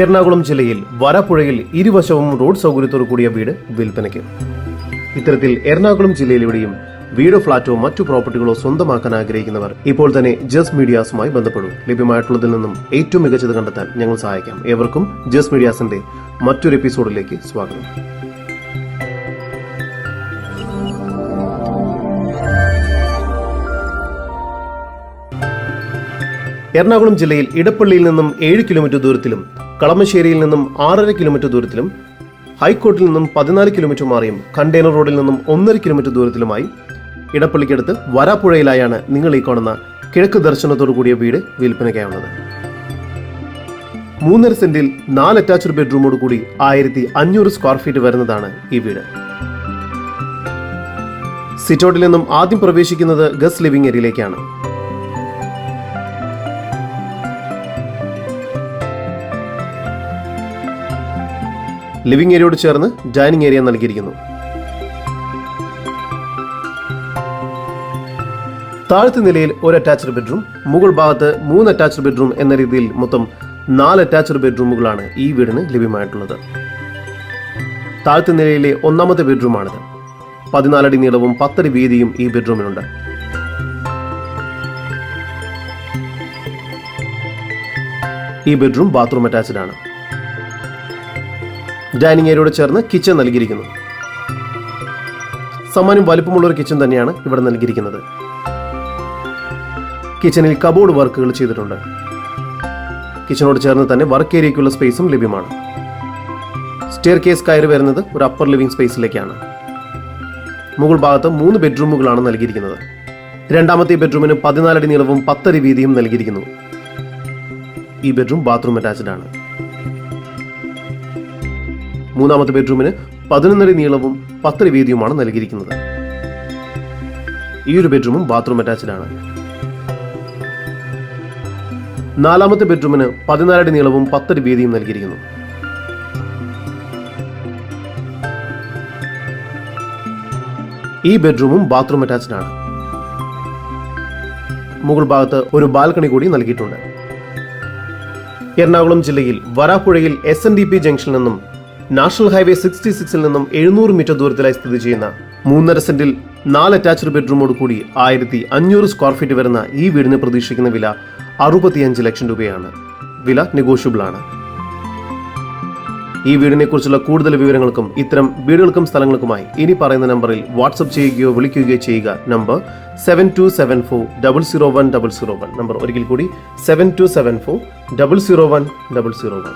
എറണാകുളം ജില്ലയിൽ വരപ്പുഴയിൽ ഇരുവശവും റോഡ് സൗകര്യത്തോടു കൂടിയ വീട് വിൽപ്പനയ്ക്ക്. ഇത്തരത്തിൽ എറണാകുളം ജില്ലയിലെവിടെയും വീടോ ഫ്ളാറ്റോ മറ്റു പ്രോപ്പർട്ടികളോ സ്വന്തമാക്കാൻ ആഗ്രഹിക്കുന്നവർ ഇപ്പോൾ തന്നെ ജസ് മീഡിയാസുമായി ബന്ധപ്പെടും. ലഭ്യമായിട്ടുള്ളതിൽ നിന്നും ഏറ്റവും മികച്ചത് കണ്ടെത്താൻ ഞങ്ങൾ സഹായിക്കാം. ഏവർക്കും ജസ് മീഡിയാസിന്റെ മറ്റൊരു എപ്പിസോഡിലേക്ക് സ്വാഗതം. എറണാകുളം ജില്ലയിൽ ഇടപ്പള്ളിയിൽ നിന്നും ഏഴ് കിലോമീറ്റർ ദൂരത്തിലും കളമശ്ശേരിയിൽ നിന്നും ആറര കിലോമീറ്റർ ദൂരത്തിലും ഹൈക്കോർട്ടിൽ നിന്നും പതിനാല് കിലോമീറ്റർ മാറിയും കണ്ടെയ്നർ റോഡിൽ നിന്നും ഒന്നര കിലോമീറ്റർ ദൂരത്തിലുമായി. ഇടപ്പള്ളിക്കടുത്ത് വരാപ്പുഴയിലായാണ് നിങ്ങൾ ഈ കാണുന്ന കിഴക്ക് ദർശനത്തോടു കൂടിയ വീട് വിൽപ്പനയ്ക്കായുള്ളത്. മൂന്നര സെന്റിൽ നാല് അറ്റാച്ച്ഡ് ബെഡ്റൂമോട് കൂടി ആയിരത്തി അഞ്ഞൂറ് സ്ക്വയർ ഫീറ്റ് വരുന്നതാണ് ഈ വീട്. സിറ്റൗട്ടിൽ നിന്നും ആദ്യം പ്രവേശിക്കുന്നത് ഗസ്റ്റ് ലിവിംഗ് ഏരിയയിലേക്കാണ്. ലിവിംഗ് ഏരിയയോട് ചേർന്ന് ഡൈനിങ് ഏരിയ നൽകിയിരിക്കുന്നു. താഴത്തെ നിലയിൽ ഒരു അറ്റാച്ച്ഡ് ബെഡ്റൂം മുകൾ ഭാഗത്ത് മൂന്ന് അറ്റാച്ച്ഡ് ബെഡ്റൂം എന്ന രീതിയിൽ മൊത്തം നാല് അറ്റാച്ച്ഡ് ബെഡ്റൂമുകളാണ് ഈ വീടിന് ലഭ്യമായിട്ടുള്ളത്. താഴത്തെ നിലയിലെ ഒന്നാമത്തെ ബെഡ്റൂമാണിത് പതിനാലടി നീളവും പത്തടി വീതിയും ഈ ബെഡ്റൂമിനുണ്ട് ഈ ബെഡ്റൂം ബാത്റൂം അറ്റാച്ച്ഡ് ആണ്. ഡൈനിങ് ഏരിയയോട് ചേർന്ന് കിച്ചൺ നൽകിയിരിക്കുന്നു. സമാനം വലുപ്പമുള്ള ഒരു കിച്ചൺ തന്നെയാണ് ഇവിടെ നൽകിയിരിക്കുന്നത്. കിച്ചണിൽ കബോർഡ് വർക്കുകൾ ചെയ്തിട്ടുണ്ട്. കിച്ചണോട് ചേർന്ന് തന്നെ വർക്ക് ഏരിയയ്ക്കുള്ള സ്പേസും ലഭ്യമാണ്. സ്റ്റെയർ കേസ് കയറി വരുന്നത് ഒരു അപ്പർ ലിവിംഗ് സ്പേസിലേക്കാണ്. മുകൾ ഭാഗത്ത് മൂന്ന് ബെഡ്റൂമുകളാണ് നൽകിയിരിക്കുന്നത്. രണ്ടാമത്തെ ബെഡ്റൂമിന് പതിനാലടി നീളവും പത്തടി വീതിയും നൽകിയിരിക്കുന്നു. ഈ ബെഡ്റൂം ബാത്റൂം അറ്റാച്ച്ഡ് ആണ്. മൂന്നാമത്തെ ബെഡ്റൂമിന് പതിനൊന്നടി നീളവും പത്തടി വീതിയുമാണ് നൽകിയിരിക്കുന്നത്. ഈ ഒരു ബെഡ്റൂമും ബാത്റൂം അറ്റാച്ച്ഡ് ആണ് നാലാമത്തെ ബെഡ്റൂമിന് പതിനാലടി നീളവും പത്തടി വീതിയും നൽകിയിരിക്കുന്നു. ഈ ബെഡ്റൂമും ബാത്റൂം അറ്റാച്ച്ഡ് ആണ് മുകൾ ഭാഗത്ത് ഒരു ബാൽക്കണി കൂടി നൽകിയിട്ടുണ്ട്. എറണാകുളം ജില്ലയിൽ വരാപ്പുഴയിൽ എസ് എൻ ഡി പി ജംഗ്ഷനിൽ നിന്നും നാഷണൽ ഹൈവേ സിക്സ്റ്റി സിക്സിൽ നിന്നും എഴുന്നൂറ് മീറ്റർ ദൂരത്തിലായി സ്ഥിതി ചെയ്യുന്ന മൂന്നര സെന്റിൽ നാല് അറ്റാച്ച്ഡ് ബെഡ്റൂമോട് കൂടി ആയിരത്തി അഞ്ഞൂറ് സ്ക്വയർ ഫീറ്റ് വരുന്ന ഈ വീടിന് പ്രതീക്ഷിക്കുന്ന വില അറുപത്തിയഞ്ച് ലക്ഷം രൂപയാണ്. വില നെഗോഷ്യബിൾ ആണ്. ഈ വീടിനെ കുറിച്ചുള്ള കൂടുതൽ വിവരങ്ങൾക്കും ഇത്തരം വീടുകൾക്കും സ്ഥലങ്ങൾക്കുമായി ഇനി പറയുന്ന നമ്പറിൽ വാട്സപ്പ് ചെയ്യുകയോ വിളിക്കുകയോ ചെയ്യുക. Number seven two seven four double zero one double zero one number ഒരിക്കൽ കൂടി seven two seven four double zero one double zero one